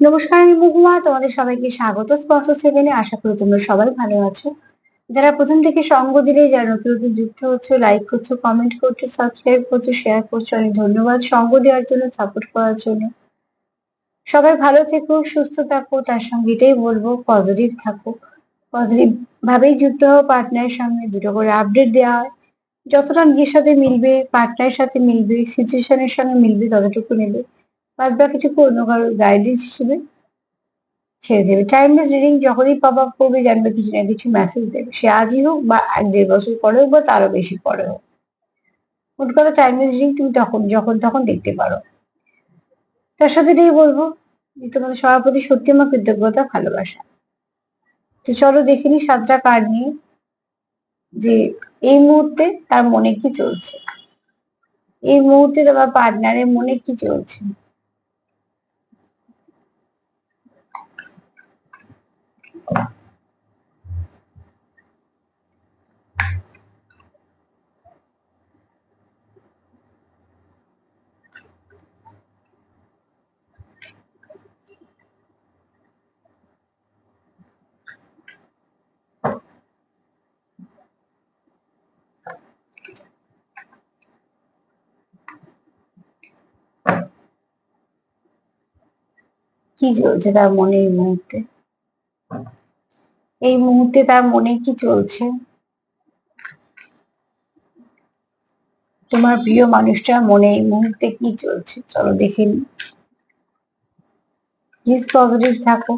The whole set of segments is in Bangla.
নমস্কার, আমি মহুয়া। তোমাদের সবাইকে স্বাগত। স্পর্শ সেভেনে আশা করি তোমরা সবাই ভালো আছো। যারা প্রথম থেকে সঙ্গ দিলে, যারা নতুন নতুন যুক্ত হচ্ছে লাইক করছ কমেন্ট করছ সাবস্ক্রাইব করছ শেয়ার করছ, অনেক ধন্যবাদ সঙ্গ দেওয়ার জন্য সাপোর্ট করার জন্য। সবাই ভালো থেকো, সুস্থ থাকো, তার সঙ্গে এটাই বলব পজিটিভ থাকো। পজিটিভ ভাবেই যুক্ত হও পার্টনারের সঙ্গে। দুটো করে আপডেট দেওয়া হয়। যতটা নিজের সাথে মিলবে পার্টনারের সাথে মিলবে সিচুয়েশনের সঙ্গে মিলবে, ততটুকু নেবে। বাদ বাকিটুকু অন্য কারোর গাইডেন্স হিসেবে ছেড়ে দেবে। টাইমলেস রিডিং যখনই পপ আপ করবে, জানবে কিছু না কিছু মেসেজ দেবে। সে আজই হোক বা এক দেড় বছর পরে হোক বা তারও বেশি পরে হোক। মোট কথা টাইমলেস রিডিং তুমি তখন, যখন তখন দেখতে পারো। তার সাথে এটাই বলব যে তোমাদের সবার প্রতি সত্যি আমার কৃতজ্ঞতা, ভালোবাসা। তো চলো দেখে নি সাতটা কার্ড নিয়ে যে এই মুহূর্তে তার মনে কি চলছে। এই মুহূর্তে তোমার পার্টনারের মনে কি চলছে? কি চলছে তার মনে এই মুহূর্তে? এই মুহূর্তে তার মনে কি চলছে? তোমার প্রিয় মানুষটার মনে এই মুহূর্তে কি চলছে? চলো দেখে নি। প্লিজ পজিটিভ থাকো।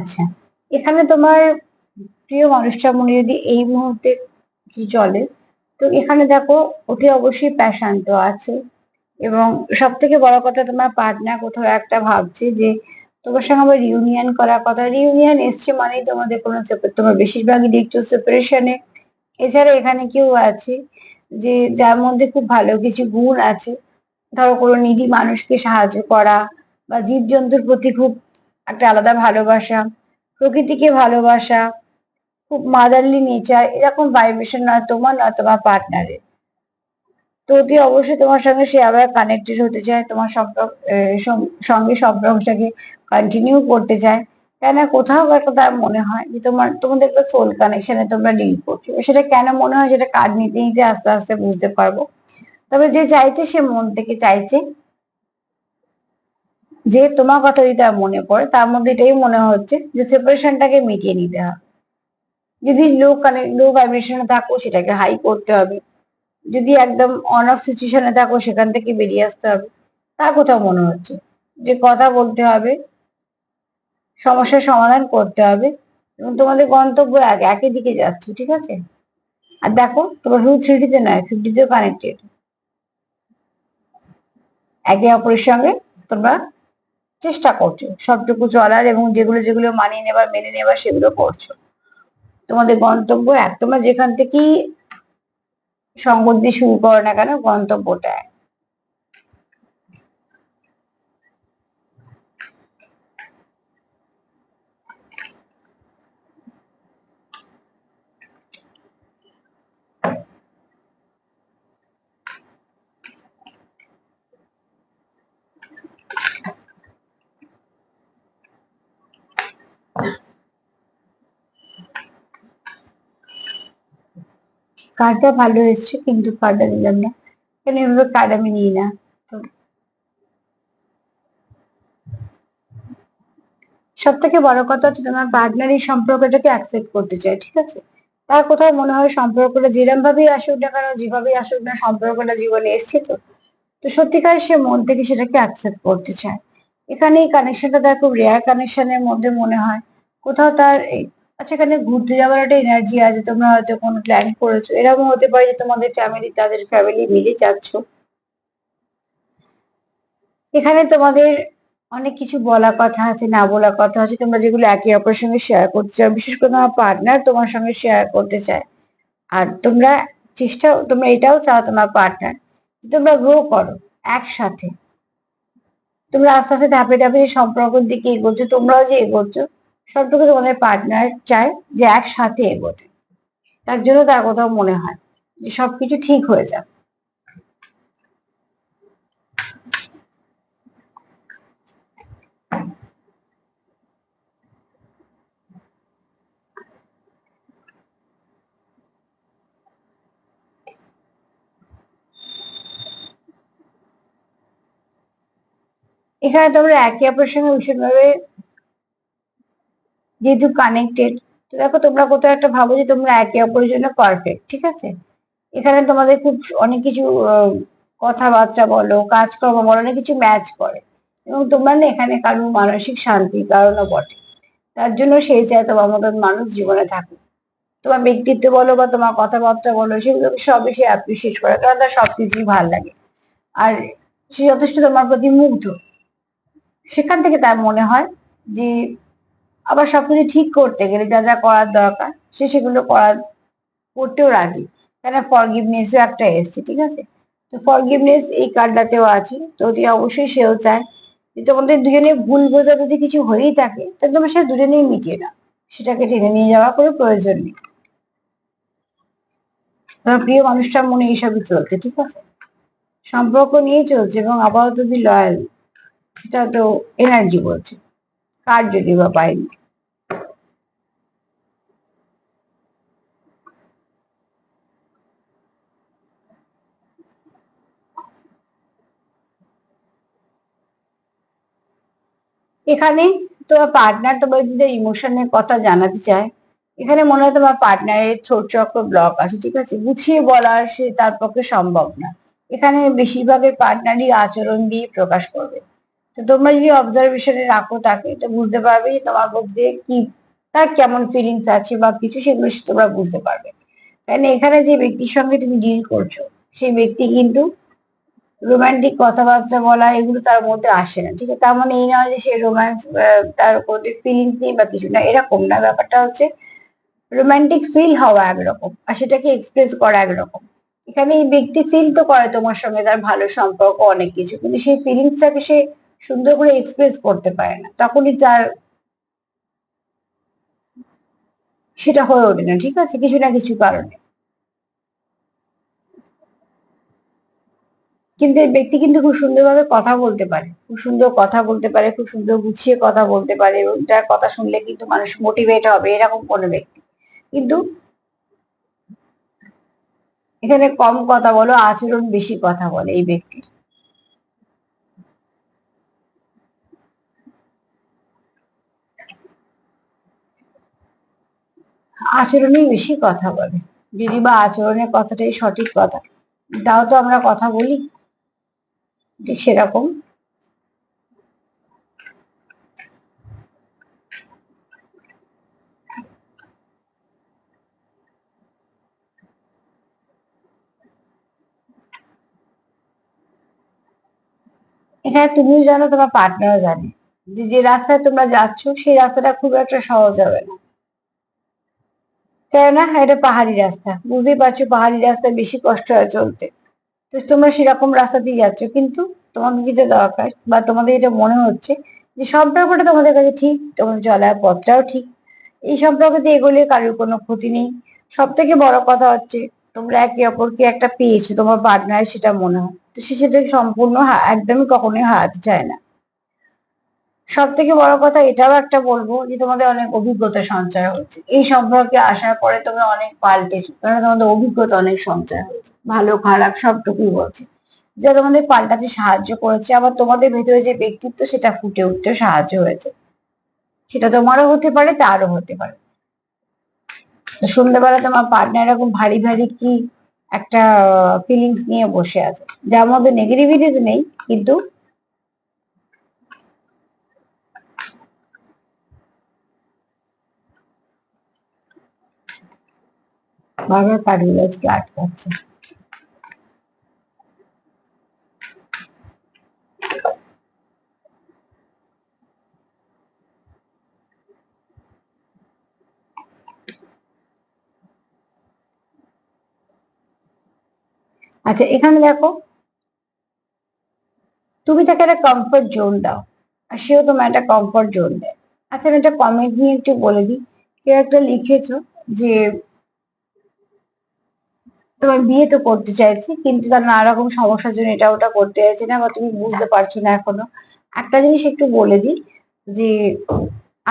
আচ্ছা। এখানে তোমার প্রিয় মানুষটা মনে যদি এই মুহূর্তে কি চলে? তো এখানে দেখো ওতে অবশ্যই প্যাশান তো আছে। এবং সব থেকে বড় কথা তোমার পার্টনার কোথাও একটা ভাবছে যে, তোমার সঙ্গে আবার রিউনিয়ন করার কথা। রিউনিয়ন এসছে মানেই তোমাদের কোনো তোমার বেশিরভাগই দেখছ সেপারেশনে এছাড়া এখানে কেউ আছে যে, যার মধ্যে খুব ভালো কিছু গুণ আছে। ধরো কোনো নিডি মানুষকে সাহায্য করা বা জীবজন্তুর প্রতি খুব একটা আলাদা ভালোবাসা, প্রকৃতিকে ভালোবাসা, খুব মাদারলি নেচার এরকম ভাইব্রেশন নয়, তোমার নয়, তোমার পার্টনারের তো অতি অবশ্যই তোমার সঙ্গে সে আবার কানেক্টেড হতে চায়, তোমার সম্পর্ক সঙ্গে সম্পর্কটাকে কন্টিনিউ করতে চায়। কেন কোথাও একটা তার মনে হয় যে তোমার, তোমাদের একটা সোল কানেকশনে তোমরা ডিল করছ। সেটা কেন মনে হয়, সেটা কার্ড নিতে নিতে আস্তে আস্তে বুঝতে পারব। তবে যে চাইছে, সে মন থেকে চাইছে। যে তোমার কথা যদি মনে পড়ে, তার মধ্যে এটাই মনে হচ্ছে যে সেপারেশনটাকে মিটিয়ে নিতে হবে। যদি লো কানেক্ট লো ভাইব্রেশনে থাকো, সেটাকে হাই করতে হবে। যদি একদম অন অফ সিচুয়েশনে থাকো, সেখান থেকে বেরিয়ে আসতে হবে। তা কোথাও মনে হচ্ছে যে কথা বলতে হবে, সমস্যার সমাধান করতে হবে এবং তোমাদের গন্তব্য এক, একই দিকে যাচ্ছে, ঠিক আছে? আর দেখো, তোমার শুধু থ্রিডিতে নয় ফিফটিতেও কানেক্টেড একে অপরের সঙ্গে তোমরা চেষ্টা করছ, সবটুকু চলার এবং যেগুলো যেগুলো মানিয়ে নেবার, মেনে নেবার, সেগুলো করছ। তোমাদের গন্তব্য এক, তোমরা যেখান থেকেই সঙ্গ দিয়ে শুরু করো না কেন, গন্তব্যটা এক। কার্ডটা ভালো এসছে, কিন্তু কার্ডটা দিলাম না। কেন এভাবে কার্ড আমি নিই না? তো সব থেকে বড় কথা হচ্ছে তোমার পার্টনার এই সম্পর্কটাকে অ্যাকসেপ্ট করতে চায়, ঠিক আছে? তার কোথাও মনে হয় সম্পর্কটা যেরকম ভাবেই আসুক না কেন, যেভাবেই আসুক না, সম্পর্কটা জীবনে এসছে তো। তো সত্যিকার সে মন থেকে সেটাকে অ্যাকসেপ্ট করতে চায়। এখানে এই কানেকশনটা তার খুব রেয়ার কানেকশনের মধ্যে মনে হয়। কোথাও তার আচ্ছা এখানে ঘুরতে যাওয়ার একটা এনার্জি আছে, তোমরা হয়তো কোনো প্ল্যান করেছ। এরকম হতে পারে যে তোমাদের ফ্যামিলি তাদের ফ্যামিলি মিলে যাচ্ছ। এখানে তোমাদের অনেক কিছু বলা কথা আছে, না বলা কথা আছে, তোমরা যেগুলো একে অপরের সঙ্গে শেয়ার করতে চাও, বিশেষ করে তোমার পার্টনার তোমার সঙ্গে শেয়ার করতে চায়। আর তোমরা চেষ্টা, তোমরা এটাও চাও তোমার পার্টনার তোমরা গ্রো করো একসাথে। তোমরা আস্তে আস্তে ধাপে ধাপে সম্পর্কের দিকে এগোচ্ছ, তোমরাও যে এগোচ্ছ সবটুকু তোমাদের পার্টনার চায় যে একসাথে এগোতে। তার জন্য তার কোথাও মনে হয় যে সবকিছু ঠিক হয়ে যাবে এখানে তোমরা একে অপরের সঙ্গে ভীষণভাবে যেহেতু কানেক্টেড তো দেখো তোমরা কোথাও একটা ভাবো যে তোমরা একে অপরের জন্য পারফেক্ট ঠিক আছে? এখানে তোমাদের খুব অনেক কিছু কথাবার্তা বলো, কাজকর্ম বলো, অনেক কিছু ম্যাচ করে। এবং তোমরা না এখানে কারোর মানসিক শান্তি কারণও বটে। তার জন্য সে চায় তোমার মতন মানুষ জীবনে থাকুক। তোমার ব্যক্তিত্ব বলো বা তোমার কথাবার্তা বলো সেগুলোকে সবই সে অ্যাপ্রিসিয়েট করে। কারণ তার সবকিছুই ভালো লাগে। আর সে যথেষ্ট তোমার প্রতি মুগ্ধ। সেখান থেকে তার মনে হয় যে আবার সবকিছু ঠিক করতে গেলে যা যা করার দরকার, সে সেগুলো করার করতেও রাজি। কেন ফরগিভনেসও একটা এসছে, ঠিক আছে? তো ফরগিভনেস এই কার্ডটাতেও আছে, তো অতি অবশ্যই সেও চায় যে তোমাদের দুজনে ভুল বোঝাবুঝি কিছু হয়েই থাকে তাহলে তোমরা সে দুজনেই মিটিয়ে না সেটাকে টেনে নিয়ে যাওয়ার কোনো প্রয়োজন নেই। তোমার প্রিয় মানুষটার মনে এইসবই চলছে, ঠিক আছে? সম্পর্ক নিয়েই চলছে এবং আপাতত বি লয়াল সেটা তো এনার্জি বলছে। কার যদি বা পাইনি। এখানে তোমার পার্টনার তোমার যদি ইমোশনের কথা জানাতে চায়, এখানে মনে হয় তোমার পার্টনারের থ্রোট চক্র ব্লক আছে, ঠিক আছে? গুছিয়ে বলা সে তার পক্ষে সম্ভব না। এখানে বেশিরভাগের পার্টনারই আচরণ দিয়ে প্রকাশ করবে। তো তোমরা যদি অবজারভেশনে রাখো তাকে, তো বুঝতে পারবে যে তোমার মধ্যে কি, তার কেমন ফিলিংস আছে বা কিছু সেগুলো তোমরা বুঝতে পারবে। কারণ এখানে যে ব্যক্তির সঙ্গে তুমি ডিল করছ, সেই ব্যক্তি কিন্তু রোমান্টিক কথাবার্তা বলা, এগুলো তার মধ্যে আসে না, ঠিক আছে? তার মানে এই নয় যে সে রোম্যান্স তার মধ্যে ফিলিংস নেই বা কিছু না, এরকম না। ব্যাপারটা হচ্ছে রোমান্টিক ফিল হওয়া একরকম, আর সেটাকে এক্সপ্রেস করা একরকম। এখানে এই ব্যক্তি ফিল তো করে তোমার সঙ্গে, তার ভালো সম্পর্ক, অনেক কিছু, কিন্তু সেই ফিলিংসটাকে সে সুন্দর করে এক্সপ্রেস করতে পারে না, তখনই তার সেটা হয়ে ওঠে না, ঠিক আছে? কিছু না কিছু কারণে। কিন্তু এই ব্যক্তি কিন্তু খুব সুন্দরভাবে কথা বলতে পারে। খুব সুন্দর কথা বলতে পারে, খুব সুন্দর গুছিয়ে কথা বলতে পারে এবং তার কথা শুনলে কিন্তু মানুষ মোটিভেট হবে এরকম কোনো ব্যক্তি। কিন্তু এখানে কম কথা বলো, আচরণ বেশি কথা বলে এই ব্যক্তি আচরণেই বেশি কথা বলে। যদি বা আচরণের কথাটাই সঠিক কথা, তাও তো আমরা কথা বলি। সেরকম। এখানে তুমিও জানো তোমার পার্টনারও জানে। যে যে রাস্তায় তোমরা যাচ্ছ, সেই রাস্তাটা খুব একটা সহজ হবে না। কেননা, এটা পাহাড়ি রাস্তা। বুঝতেই পারছ, পাহাড়ি রাস্তায় বেশি কষ্ট হয় চলতে। তো তোমরা সেরকম রাস্তা দিয়ে যাচ্ছ, কিন্তু তোমাদের যেটা দরকার বা তোমাদের যেটা মনে হচ্ছে যে সম্পর্কটা তোমাদের কাছে ঠিক, তোমাদের চলার পথটাও ঠিক। এই সম্পর্কতে এগোলে কারোর কোনো ক্ষতি নেই। সব থেকে বড় কথা হচ্ছে তোমরা একে অপরকে একটা পেয়েছ, তোমার পার্টনার সেটা মনে হয়। তো সে সেটা সম্পূর্ণ একদমই কখনোই হারাতে চায় না। সব থেকে বড় কথা এটাও একটা বলব যে তোমাদের অনেক অভিজ্ঞতা সঞ্চয় হয়েছে। এই সম্পর্কে আসার পরে তোমরা অনেক পাল্টেছো কারণ তোমাদের অভিজ্ঞতা অনেক সঞ্চয় হয়েছে। ভালো, খারাপ সবটুকুই বলছে। যা তোমাদের পাল্টাতে সাহায্য করেছে, আবার তোমাদের ভেতরে যে ব্যক্তিত্ব সেটা ফুটে উঠতে সাহায্য হয়েছে। সেটা তোমারও হতে পারে, তারও হতে পারে। সন্ধ্যাবেলা তোমার পার্টনার এরকম ভারী ভারী কি একটা ফিলিংস নিয়ে বসে আছে। যার মধ্যে নেগেটিভিটি নেই, কিন্তু বারবার কাঠগুলো আজকে আটকাচ্ছে আচ্ছা এখানে দেখো। তুমি তাকে একটা কমফর্ট জোন দাও, আর সেও তোমার একটা কমফর্ট জোন দেয়। আচ্ছা আমি একটা কমেন্ট নিয়ে একটু বলে দিই। কেউ একটা লিখেছো যে তোমার বিয়ে তো করতে চাইছি, কিন্তু তার নানা রকম সমস্যার জন্য এটা ওটা করতে চাইছে না বা তুমি বুঝতে পারছ না এখনও। একটা জিনিস একটু বলে দিই, যে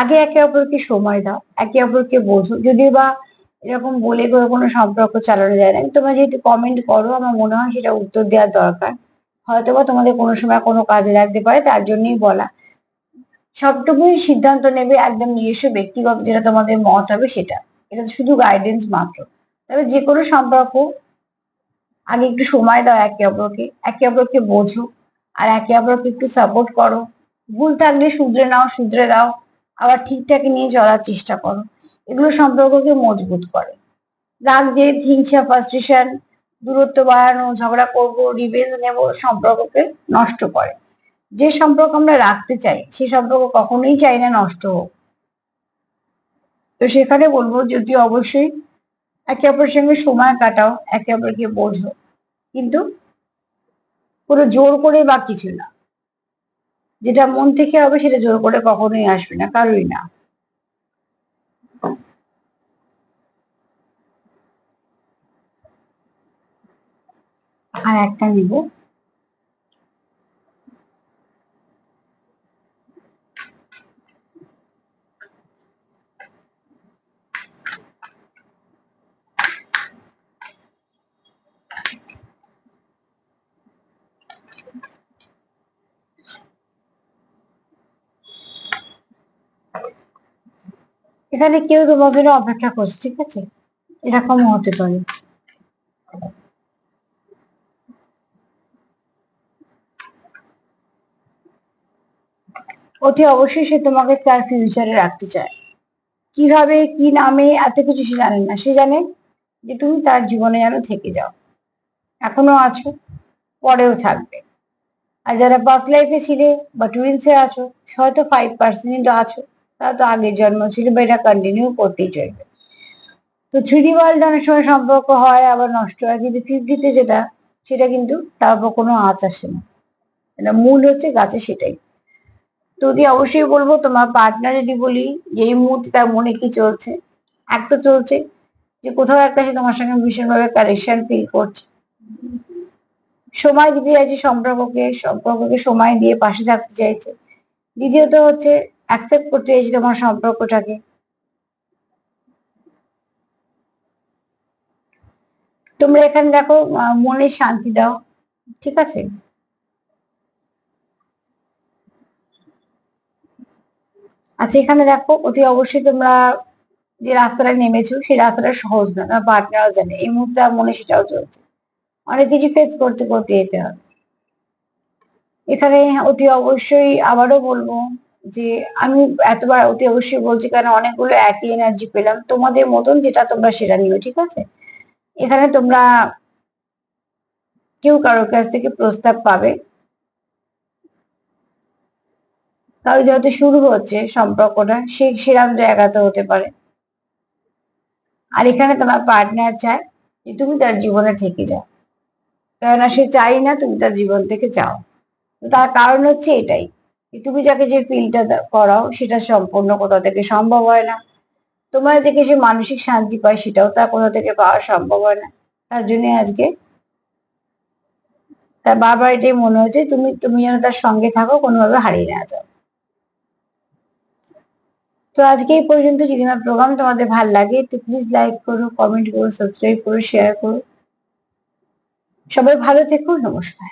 আগে একে অপরকে সময় দাও, একে অপরকে বোঝো। যদিও বা এরকম বলে কোনো সম্পর্ক চালানো যায় না, তোমরা যেহেতু কমেন্ট করো, আমার মনে হয় সেটা উত্তর দেওয়ার দরকার। হয়তোবা তোমাদের কোনো সময় কোনো কাজে লাগতে পারে, তার জন্যই বলা। সবটুকুই সিদ্ধান্ত নেবে একদম নিজস্ব ব্যক্তিগত যেটা তোমাদের মত হবে সেটা। এটা শুধু গাইডেন্স মাত্র। তবে যে কোনো সম্পর্ক আগে একটু সময় দাও একে অপরকে একে অপরকে বোঝো আর একে অপরকে একটু সাপোর্ট করো। ভুল থাকলে শুধরে নাও, শুধরে দাও, আবার ঠিকঠাক নিয়ে চলার চেষ্টা করো। এগুলো সম্পর্ককে মজবুত করে। রাগ, জেদ, হিংসা ফ্রাস্ট্রেশন দূরত্ব বাড়ানো, ঝগড়া করব রিভেঞ্জ নেব সম্পর্ককে নষ্ট করে। যে সম্পর্ক আমরা রাখতে চাই, সে সম্পর্ক কখনোই চাই না নষ্ট হোক। তো সেখানে বলব, যদি অবশ্যই একে অপরের সঙ্গে সময় কাটাও একে অপরকে বোঝো। কিন্তু পুরো জোর করে বা কিছু না। যেটা মন থেকে হবে সেটা জোর করে কখনোই আসবে না কারোই না। আর একটা নিব। এখানে কেউ জন্য অপেক্ষা করছে, ঠিক আছে? এরকমও হতে পারে। অতি অবশ্যই সে তোমাকে তার ফিউচারে রাখতে চায়। কীভাবে, কি নামে, এত কিছু সে জানে না। সে জানে যে তুমি তার জীবনে যেন থেকে যাও। এখনও আছো, পরেও থাকবে। আর যারা ফার্স্ট লাইফে ছিলে বা টুইন্সে আছো, হয়তো ফাইভ পার্সেন্ট আছো। তারা তো আগের জন্ম ছিল, বা এটা কন্টিনিউ করতেই চলবে। তো থ্রি ওয়ার্ল্ড অনেক সময় সম্পর্ক হয়, আবার নষ্ট হয়, কিন্তু ফিফটিতে যেটা, সেটা কিন্তু তার উপর কোনো আঁচ আসে না। এটা মূল হচ্ছে গাছে সেটাই। তো যদি অবশ্যই বলব, তোমার পার্টনার যদি বলি, যে এই মুহূর্তে তার মনে কি চলছে, এক তো চলছে যে কোথাও একটা সে তোমার সঙ্গে ভীষণভাবে কানেকশন ফিল করছে। সময় দিতে চাইছে সম্পর্ককে সম্পর্ককে সময় দিয়ে পাশে থাকতে চাইছে। দ্বিতীয়ত হচ্ছে অ্যাকসেপ্ট করতে চাইছি তোমার সম্পর্কটাকে। তোমরা এখানে দেখো মনে শান্তি দাও, ঠিক আছে? আচ্ছা এখানে দেখো, অতি অবশ্যই তোমরা যে রাস্তাটা নেমেছো, সেই রাস্তাটা সহজ না না পার্টনারও জানে। এই মুহূর্তে মনে সেটাও চলছে। অনেক কিছু ফেস করতে করতে যেতে হবে। এখানে অতি অবশ্যই আবারও বলব যে আমি এতবার অতি অবশ্যই বলছি, কারণ অনেকগুলো একই এনার্জি পেলাম। তোমাদের মতন যেটা তোমরা সেটা নিও ঠিক আছে? এখানে তোমরা কেউ কারোর কাছ থেকে প্রস্তাব পাবে। কারও যাতে শুরু হচ্ছে সম্পর্কটা, সে সেরাম জায়গাতে হতে পারে। আর এখানে তোমার পার্টনার চায় যে তুমি তার জীবনে থেকে যাও। কেননা সে চাই না তুমি তার জীবন থেকে চাও তার কারণ হচ্ছে এটাই। তুমি যাকে যে ফিলটা করাও, সেটা সম্পূর্ণ কোথা থেকে সম্ভব হয় না। তোমার থেকে সে মানসিক শান্তি পায়, সেটাও তার কোথা থেকে পাওয়া সম্ভব হয় না। তার জন্য আজকে তার বারবার এটাই মনে হচ্ছে, তুমি তুমি যেন তার সঙ্গে থাকো, কোনোভাবে হারিয়ে না যাও। তো আজকে এই পর্যন্ত, যদি আমার প্রোগ্রাম তোমাদের ভালো লাগে তো প্লিজ লাইক করো কমেন্ট করো সাবস্ক্রাইব করো শেয়ার করো। সবাই ভালো থেকো, নমস্কার।